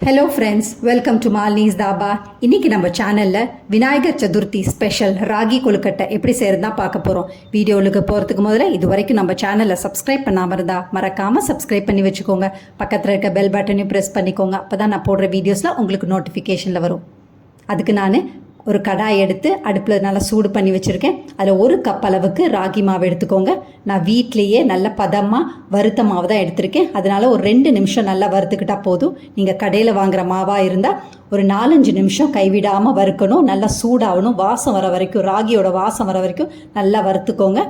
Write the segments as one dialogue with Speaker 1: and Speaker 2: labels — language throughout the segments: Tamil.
Speaker 1: Hello friends welcome to Malini's dhaba இன்னைக்கு நம்ம சேனலில் விநாயகர் சதுர்த்தி ஸ்பெஷல் ராகி கொழுக்கட்டை எப்படி செய்யறதா பார்க்க போகிறோம் வீடியோவுக்கு போகிறதுக்கு முதல்ல இது வரைக்கும் நம்ம சேனலை சப்ஸ்கிரைப் பண்ணாமல் இருந்தா மறக்காமல் சப்ஸ்கிரைப் பண்ணி வச்சுக்கோங்க. பக்கத்தில் இருக்க பெல் பட்டனையும் ப்ரெஸ் பண்ணிக்கோங்க. அப்போ தான் நான் போடுற வீடியோஸில் உங்களுக்கு நோட்டிஃபிகேஷனில் வரும். அதுக்கு நான் ஒரு கடாய் எடுத்து அடுப்பில் நல்லா சூடு பண்ணி வச்சுருக்கேன். அதில் ஒரு கப் அளவுக்கு ராகி மாவு எடுத்துக்கோங்க. நான் வீட்லேயே நல்ல பதமாக வறுத்த மாவு தான் எடுத்திருக்கேன். அதனால் ஒரு ரெண்டு நிமிஷம் நல்லா வறுத்துக்கிட்டால் போதும். நீங்கள் கடையில் வாங்குற மாவாக இருந்தால் ஒரு நாலஞ்சு நிமிஷம் கைவிடாமல் வறுக்கணும். நல்லா சூடாகணும் வாசம் வர வரைக்கும் ராகியோட வாசம் வர வரைக்கும் நல்லா வறுத்துக்கோங்க.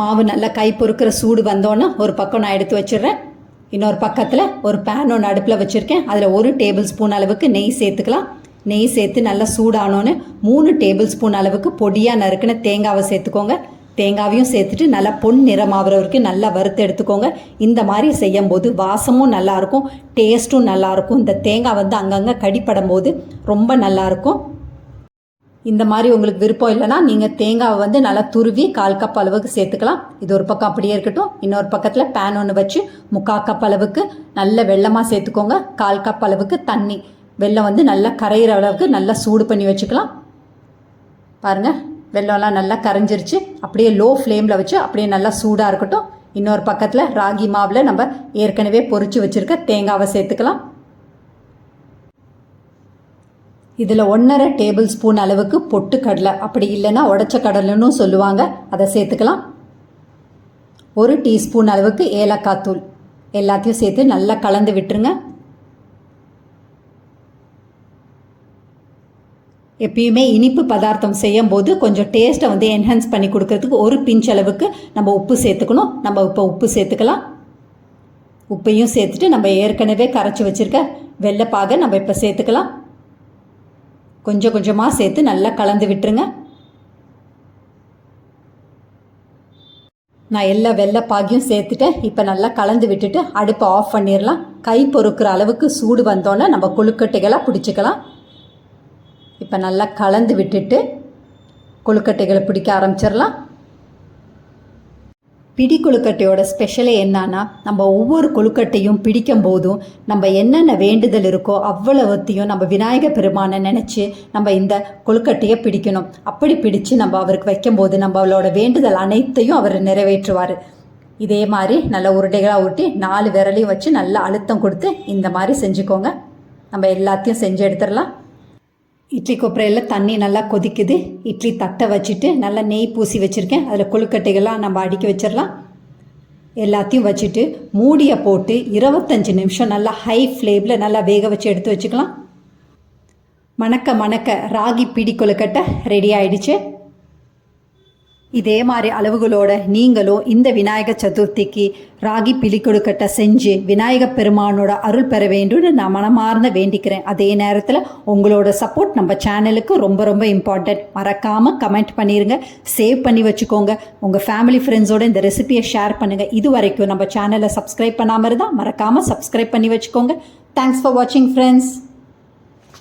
Speaker 1: மாவு நல்லா கை பொறுக்கிற சூடு வந்தோன்னே ஒரு பக்கம் நான் எடுத்து வச்சிடுறேன். இன்னொரு பக்கத்தில் ஒரு பேன் ஒன்று அடுப்பில் வச்சுருக்கேன். அதில் ஒரு டேபிள் ஸ்பூன் அளவுக்கு நெய் சேர்த்துக்கலாம். நெய் சேர்த்து நல்லா சூடானோன்னு மூணு டேபிள் ஸ்பூன் அளவுக்கு பொடியாக நறுக்கின தேங்காவை சேர்த்துக்கோங்க. தேங்காவையும் சேர்த்துட்டு நல்லா பொன் நிறமாகிற வரைக்கும் நல்லா வறுத்து எடுத்துக்கோங்க. இந்த மாதிரி செய்யும் போது வாசமும் நல்லாயிருக்கும் டேஸ்ட்டும் நல்லாயிருக்கும் இந்த தேங்காய் வந்து அங்கங்கே கடிப்படும் போது ரொம்ப நல்லாயிருக்கும் இந்த மாதிரி உங்களுக்கு விருப்பம் இல்லைன்னா நீங்கள் தேங்காவை வந்து நல்லா துருவி கால் கப் அளவுக்கு சேர்த்துக்கலாம். இது ஒரு பக்கம் அப்படியே இருக்கட்டும். இன்னொரு பக்கத்தில் பேன் ஒன்று வச்சு முக்கால் கப் அளவுக்கு நல்ல வெள்ளமாக சேர்த்துக்கோங்க. கால் கப் அளவுக்கு தண்ணி. வெல்லம் வந்து நல்லா கரையிற அளவுக்கு நல்லா சூடு பண்ணி வச்சுக்கலாம். பாருங்கள் வெள்ளம்லாம் நல்லா கரைஞ்சிருச்சு. அப்படியே லோ ஃப்ளேமில் வச்சு அப்படியே நல்லா சூடாக இருக்கட்டும். இன்னொரு பக்கத்தில் ராகி மாவில் நம்ம ஏற்கனவே பொறிச்சு வச்சுருக்க தேங்காவை சேர்த்துக்கலாம். இதில் ஒன்றரை டேபிள் ஸ்பூன் அளவுக்கு பொட்டு கடலை. அப்படி இல்லைன்னா உடச்ச கடலைன்னு சொல்லுவாங்க. அதை சேர்த்துக்கலாம். ஒரு டீஸ்பூன் அளவுக்கு ஏலக்காய் தூள். எல்லாத்தையும் சேர்த்து நல்லா கலந்து விட்டுருங்க. எப்பயுமே இனிப்பு பதார்த்தம் செய்யும் போது கொஞ்சம் டேஸ்ட்டை வந்து என்ஹான்ஸ் பண்ணி கொடுக்கறதுக்கு ஒரு பிஞ்ச் அளவுக்கு நம்ம உப்பு சேர்த்துக்கணும். நம்ம இப்போ உப்பு சேர்த்துக்கலாம். உப்பையும் சேர்த்துட்டு நம்ம ஏற்கனவே கரைச்சி வச்சுருக்க வெள்ளைப்பாகை நம்ம இப்போ சேர்த்துக்கலாம். கொஞ்சம் கொஞ்சமாக சேர்த்து நல்லா கலந்து விட்டுருங்க. நான் எல்லா வெள்ளைப்பாகியும் சேர்த்துட்டேன் இப்போ நல்லா கலந்து விட்டுட்டு அடுப்பை ஆஃப் பண்ணிடலாம். கை பொறுக்கிற அளவுக்கு சூடு வந்தோன்னே நம்ம கொழுக்கட்டைகளாக பிடிச்சிக்கலாம். இப்போ நல்லா கலந்து விட்டுட்டு கொழுக்கட்டைகளை பிடிக்க ஆரம்பிச்சிடலாம். பிடி கொழுக்கட்டையோட ஸ்பெஷலே என்னன்னா நம்ம ஒவ்வொரு கொழுக்கட்டையும் பிடிக்கும் போதும் நம்ம என்னென்ன வேண்டுதல் இருக்கோ அவ்வளவுத்தையும் நம்ம விநாயக பெருமானை நினச்சி நம்ம இந்த கொழுக்கட்டையை பிடிக்கணும். அப்படி பிடிச்சு நம்ம அவருக்கு வைக்கும்போது நம்மளோட வேண்டுதல் அனைத்தையும் அவர் நிறைவேற்றுவார். இதே மாதிரி நல்ல உருண்டைகளாக ஊட்டி நாலு விரலையும் வச்சு நல்லா அழுத்தம் கொடுத்து இந்த மாதிரி செஞ்சுக்கோங்க. நம்ம எல்லாத்தையும் செஞ்சு எடுத்துடலாம். இட்லி கொப்பரையில் தண்ணி நல்லா கொதிக்குது. இட்லி தட்டை வச்சுட்டு நல்லா நெய் பூசி வச்சுருக்கேன். அதில் கொழுக்கட்டைகள்லாம் நம்ம அடுக்கி வச்சிடலாம். எல்லாத்தையும் வச்சுட்டு மூடியை போட்டு இருபத்தஞ்சி நிமிஷம் நல்லா ஹை ஃப்ளேமில் நல்லா வேக வச்சு எடுத்து வச்சுக்கலாம். மணக்க மணக்க ராகி பிடி கொழுக்கட்டை ரெடி ஆயிடுச்சு. இதே மாதிரி அளவுகளோட நீங்களும் இந்த விநாயகர் சதுர்த்திக்கு ராகி பிலி கொடுக்கட்டை செஞ்சு விநாயக பெருமானோட அருள் பெற வேண்டும்னு நான் மனமார்ந்த வேண்டிக்கிறேன். அதே நேரத்தில் உங்களோட சப்போர்ட் நம்ம சேனலுக்கு ரொம்ப ரொம்ப இம்பார்ட்டன்ட் மறக்காமல் கமெண்ட் பண்ணிடுங்க சேவ் பண்ணி வச்சுக்கோங்க. உங்கள் ஃபேமிலி ஃப்ரெண்ட்ஸோட இந்த ரெசிபியை ஷேர் பண்ணுங்கள் இது வரைக்கும் நம்ம சேனலை சப்ஸ்கிரைப் பண்ணாமல் இருந்தால் மறக்காமல் சப்ஸ்கிரைப் பண்ணி வச்சுக்கோங்க. தேங்க்ஸ் ஃபார் வாட்சிங் ஃப்ரெண்ட்ஸ்